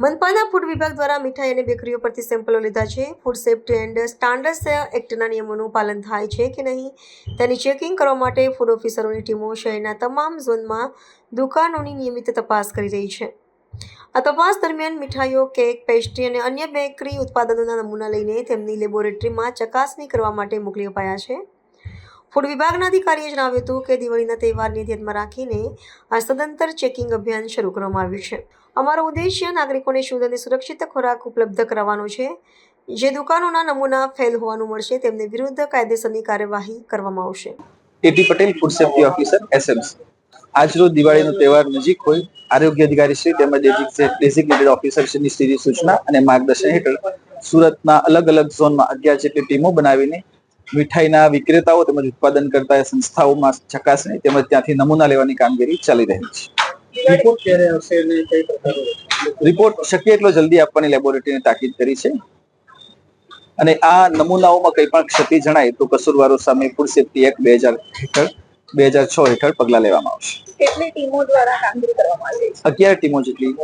મનપાના food વિભાગ દ્વારા મીઠાઈ અને બેકરીઓ પરથી સેમ્પલો લીધા છે. ફૂડ સેફ્ટી એન્ડ સ્ટાન્ડર્ડ્સ એક્ટના નિયમોનું પાલન થાય છે કે નહીં, તેની ચેકિંગ કરવા માટે ફૂડ ઓફિસરોની ટીમો શહેરના તમામ ઝોનમાં દુકાનોની નિયમિત તપાસ કરી રહી છે. આ તપાસ દરમિયાન મીઠાઈઓ, કેક, પેસ્ટ્રી અને અન્ય બેકરી ઉત્પાદનોના નમૂના લઈને તેમની લેબોરેટરીમાં ચકાસણી કરવા માટે મોકલી અપાયા છે. ફૂડ વિભાગના અધિકારીએ જણાવ્યું હતું કે દિવાળીના તહેવારને ધ્યાનમાં રાખીને આ સદંતર ચેકિંગ અભિયાન શરૂ કરવામાં આવ્યું છે. અમારો ઉદ્દેશ્ય નાગરિકોને શુદ્ધ અને સુરક્ષિત ખોરાક ઉપલબ્ધ કરાવવાનો છે. જે દુકાનોના નમૂના ફેલ હોવાનું મળશે તેમને વિરુદ્ધ કાયદેસરની કાર્યવાહી કરવામાં આવશે. AT Patel food safety officer SMC આજરોજ દિવાળીનો તહેવાર નજીક હોય, આરોગ્ય અધિકારી શ્રી તેમજ ડેઝિગ્નેટેડ ઓફિસર શ્રીની સીધી સૂચના અને માર્ગદર્શન હેઠળ સુરતના અલગ અલગ ઝોનમાં અગિયાર જેટલી ટીમો બનાવીને મીઠાઈના વિક્રેતાઓ તેમજ ઉત્પાદન કરતા સંસ્થાઓમાં ચકાસણી તેમજ ત્યાંથી નમૂના લેવાની કામગીરી ચાલી રહી છે. રિપોર્ટ ક્યારે આવશે અને કઈ પ્રકારનો? રિપોર્ટ શક્ય એટલો જલ્દી આપવાની લેબોરેટરીને તાકીદ કરી છે. અને આ નમૂનાઓમાં કંઈ પણ ક્ષતિ જણાય તો કસૂરવારો સામે ફૂડ સેફ્ટી એક્ટ બે હજાર હેઠળ બે હજાર છ હેઠળ પગલાં લેવામાં આવશે. કેટલી ટીમો દ્વારા કામગીરી કરવામાં આવી છે? અગિયાર ટીમો જેટલી.